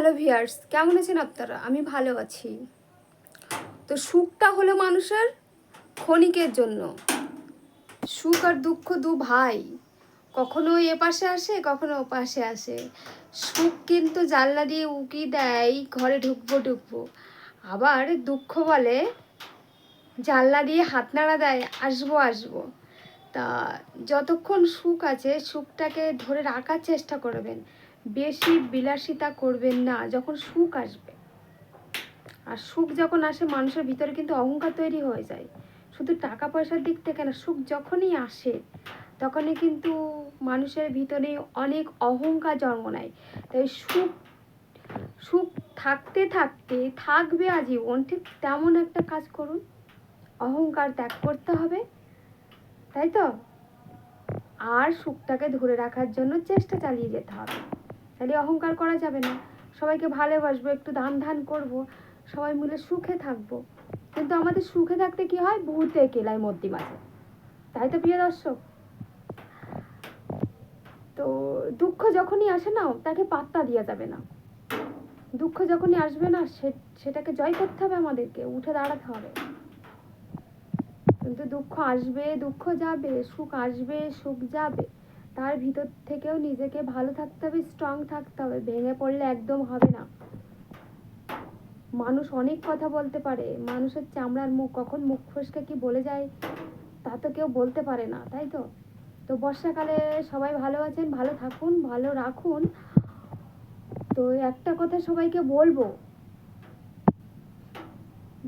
Hello viewers কেমন আছেন আপনারা? আমি ভালো আছি। তো সুখটা হলো মানুষের ক্ষণিকের জন্য। সুখ আর দুঃখ দু ভাই। কখনো এ পাশে আসে, কখনো ও পাশে আসে। সুখ কিন্তু জানলা দিয়ে উকি দেয়, ঘরে ঢুকবো ঢুকবো। আবার দুঃখ বলে, জানলা দিয়ে হাত নাড়া দেয়, আসব আসব। তা যতক্ষণ সুখ আছে, সুখটাকে ধরে রাখার চেষ্টা করবেন। বেশি বিলাসিতা করবেন না, যখন সুখ আসবে। আর সুখ যখন আসে, মানুষের ভিতরে কিন্তু অহংকার তৈরি হয়ে যায়। শুধু টাকা পয়সার দিক থেকে না, সুখ যখনই আসে, তখনই কিন্তু মানুষের ভিতরে অনেক অহংকার জন্ম নেয়। তাই সুখ সুখ থাকতে থাকতে, থাকবে আজীবন, ঠিক তেমন একটা কাজ করুন। অহংকার ত্যাগ করতে হবে, তাই তো? আর সুখটাকে ধরে রাখার জন্য চেষ্টা চালিয়ে যেতে হবে। তাহলে অহংকার করা যাবে না। সবাইকে ভালোবাসবো, একটু দান ধান করব, সবাই মিলে সুখে থাকব। কিন্তু আমাদের সুখে থাকতে কি হয়? ভূতে কেলায় মধ্যে মাঝে তাই তো প্রিয় দর্শক। তো দুঃখ যখনই আসে না, তাকে পাত্তা দেওয়া যাবে না। দুঃখ যখনই আসবে না সেটাকে জয় করতে হবে আমাদেরকে, উঠে দাঁড়াতে হবে। কিন্তু দুঃখ আসবে, দুঃখ যাবে, সুখ আসবে, সুখ যাবে। তার ভিতর থেকেও নিজেকে ভালো থাকতে হবে স্ট্রং থাকতে হবে। ভেঙে পড়লে একদম হবে না। মানুষ অনেক কথা বলতে পারে। মানুষের চামড়ার মুখ কখন মুখ ফসকে কি বলে যায় তা তো কেউ বলতে পারে না, তাই তো? তো বর্ষাকালে সবাই ভালো আছেন, ভালো থাকুন, ভালো রাখুন। তো একটা কথা সবাইকে বলব,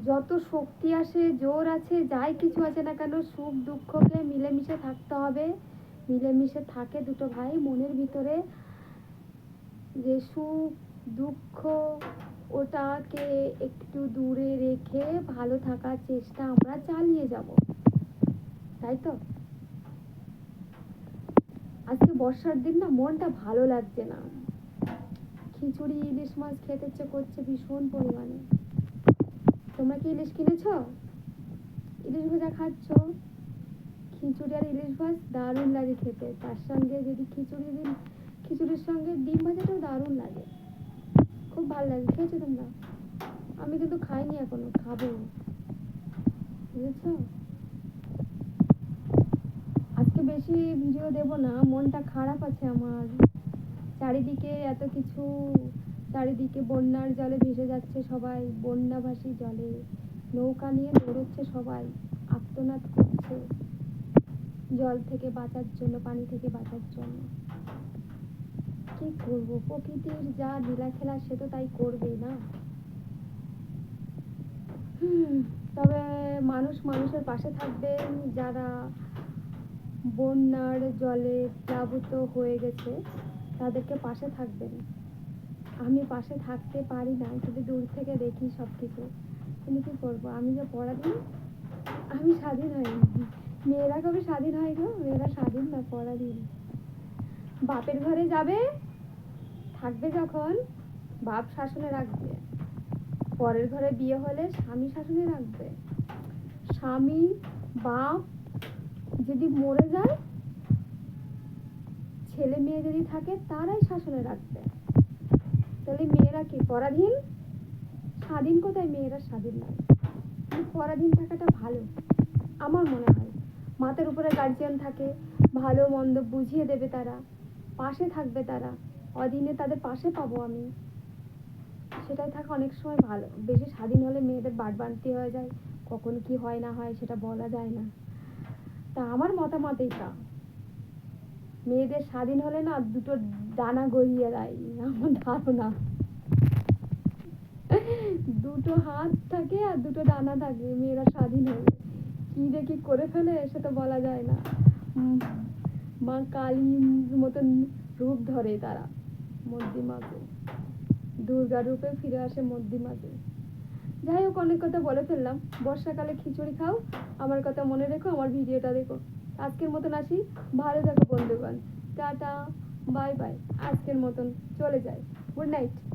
যত শক্তি আসে, জোর আছে, যাই কিছু আছে না কেন, সুখ দুঃখকে মিলেমিশে থাকতে হবে। মিলেমিশে থাকে দুটো ভাই, মনের ভিতরে যে সুখ, দুঃখ, ওটাকে একটু দূরে রেখে ভালো থাকার চেষ্টা আমরা চালিয়ে যাব। তাই তো? আজকে বর্ষার দিন না মনটা ভালো লাগছে না। খিচুড়ি, ইলিশ মাছ খেতে ইচ্ছে করছে ভীষণ পরিমাণে। তোমরা কি ইলিশ কিনেছো? ইলিশ ভাজা খাচ্ছ? খিচুড়ি আর ইলিশ ভাজ দারুণ লাগে খেতে। তার সঙ্গে যদি খিচুড়ি দিন খিচুড়ির সঙ্গে ডিম ভাজাটাও দারুণ লাগে। খুব ভালো লাগে, খেয়েছো তোমরা? আমি কিন্তু খাইনি এখনও, খাব। বুঝেছ? আজকে বেশি ভিডিও দেব না, মনটা খারাপ আছে আমার। চারিদিকে এত কিছু, চারিদিকে বন্যার জলে ভেসে যাচ্ছে সবাই, বন্যাভাসী জলে। নৌকা নিয়ে দৌড়চ্ছে সবাই আত্মনাদ করছে। জল থেকে বাঁচার জন্য, পানি থেকে বাঁচার জন্য। কি করব? প্রকৃতির যা লীলা খেলা সে তো তাই করবেই না। তবে মানুষ মানুষের পাশে থাকবেন যারা বন্যার জলে প্লাবিত হয়ে গেছে, তাদেরকে পাশে থাকবেন। আমি পাশে থাকতে পারি না শুধু দূর থেকে দেখি সব কিছু কিন্তু কী করব? আমি যে পরাধীন, আমি স্বাধীন হইনি মেয়েরা কবে স্বাধীন হয় গো? মেয়েরা স্বাধীন না পরাধীন? বাপের ঘরে যাবে, থাকবে যখন বাপ শাসনে রাখবে। পরের ঘরে বিয়ে হলে স্বামী শাসনে রাখবে। স্বামী, বাপ যদি মরে যায়, ছেলে মেয়ে যদি থাকে, তারাই শাসনে রাখবে। তাহলে মেয়েরা কি পরাধীন? স্বাধীন কোথায়? মেয়েরা স্বাধীন নয়। পরাধীন থাকাটা ভালো। আমার মনে হয়। মাথার উপরে গার্জিয়ান থাকে, ভালো, মন্দ বুঝিয়ে দেবে তারা, পাশে থাকবে তারা অদিনে তাদের পাশে পাবো আমি। সেটাই থাকা অনেক সময় ভালো, বেশি স্বাধীন হলে মেয়েদের বাড়বাড়তি হয়ে যায়, কখন কি হয় না হয় সেটা বলা যায় না। তা আমার মতামত এইটা। মেয়েদের স্বাধীন হলে না দুটো ডানা গড়িয়ে দেয় আমার ধারণা। দুটো হাত থাকে আর দুটো ডানা থাকে, মেয়েরা স্বাধীন হলে। কি দেখি করে ফেলে সেটা বলা যায় না। মা কালীর মতন রূপ ধরে তারা মধ্যিমাকে দুর্গা রূপে ফিরে আসে মধ্যিমাকে যাই হোক, অনেক কথা বলে ফেললাম। বর্ষাকালে খিচুড়ি খাও। আমার কথা মনে রেখো, আমার ভিডিওটা দেখো। আজকের মতন আসি। ভালো থাকো বন্ধুগণ। Tata, bye bye. আজকের মতন চলে যাই। Good night.